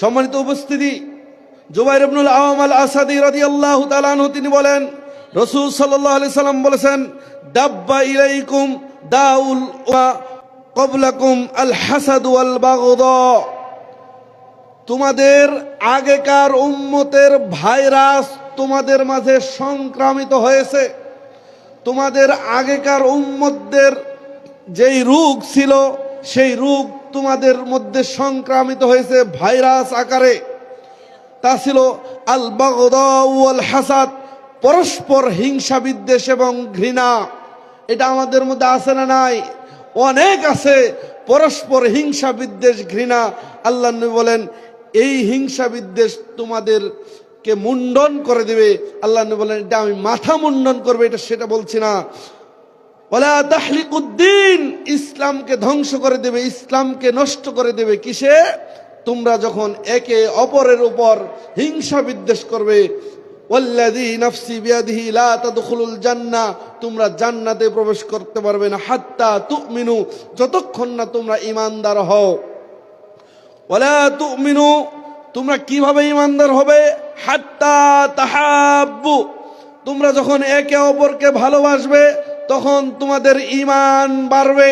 সম্মানিত উপস্থিতি, জুবাইর ইবনুল আওয়াম আল আসাদি তাআলা আনহু তিনি বলেন, রাসূল আলাইহি সাল্লাম বলেছেন, দাব্বা ইলাইকুম দাউল ওয়া ক্বাবলাকুম আল হাসাদ ওয়াল বাগদা তোমাদের আগেকার উম্মতের ভাইরাস তোমাদের মাঝে সংক্রামিত হয়েছে। তোমাদের আগেকার উম্মতদের যেই রোগ ছিল, সেই রোগ তোমাদের মধ্যে সংক্রামিত হয়েছে ভাইরাস আকারে। তা ছিল আল বাগদা ওয়াল হাসাদ পরস্পর হিংসা বিদ্বেষ এবং ঘৃণা। এটা আমাদের মধ্যে আছে না নাই? অনেক আছে। পরস্পর হিংসা বিদ্বেষ, ঘৃণা। আল্লাহ বলেন, এই হিংসা বিদ্বেষ তোমাদেরকে মুন্ডন করে দেবে। আল্লাহ বলেন, এটা আমি মাথা মুন্ডন করবে, এটা সেটা বলছি না। ইসলামকে ধ্বংস করে দেবে, ইসলামকে নষ্ট করে দেবে কিসে? তোমরা যখন একে অপরের উপর হিংসা বিদ্বেষ করবে তোমরা জান্নাতে প্রবেশ করতে পারবে না, হাত্তা যতক্ষণ না তোমরা হও। তোমরা হবে? হাত্তা তাহাব্বু, তোমরা যখন একে অপরকে ভালোবাসবে তখন তোমাদের ইমান বাড়বে।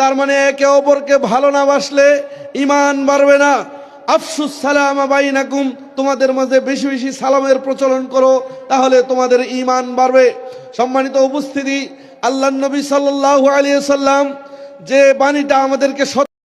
তার মানে একে অপরকে ভালো না বাসলে ইমান বাড়বে না। আফসুস সালাম বাইনাকুম, তোমাদের মাঝে বেশি বেশি সালামের প্রচলন করো, তাহলে তোমাদের ইমান বাড়বে। সম্মানিত উপস্থিতি আল্লাহ নবী সাল্লাহ আলিয়া সাল্লাম যে বাণীটা আমাদেরকে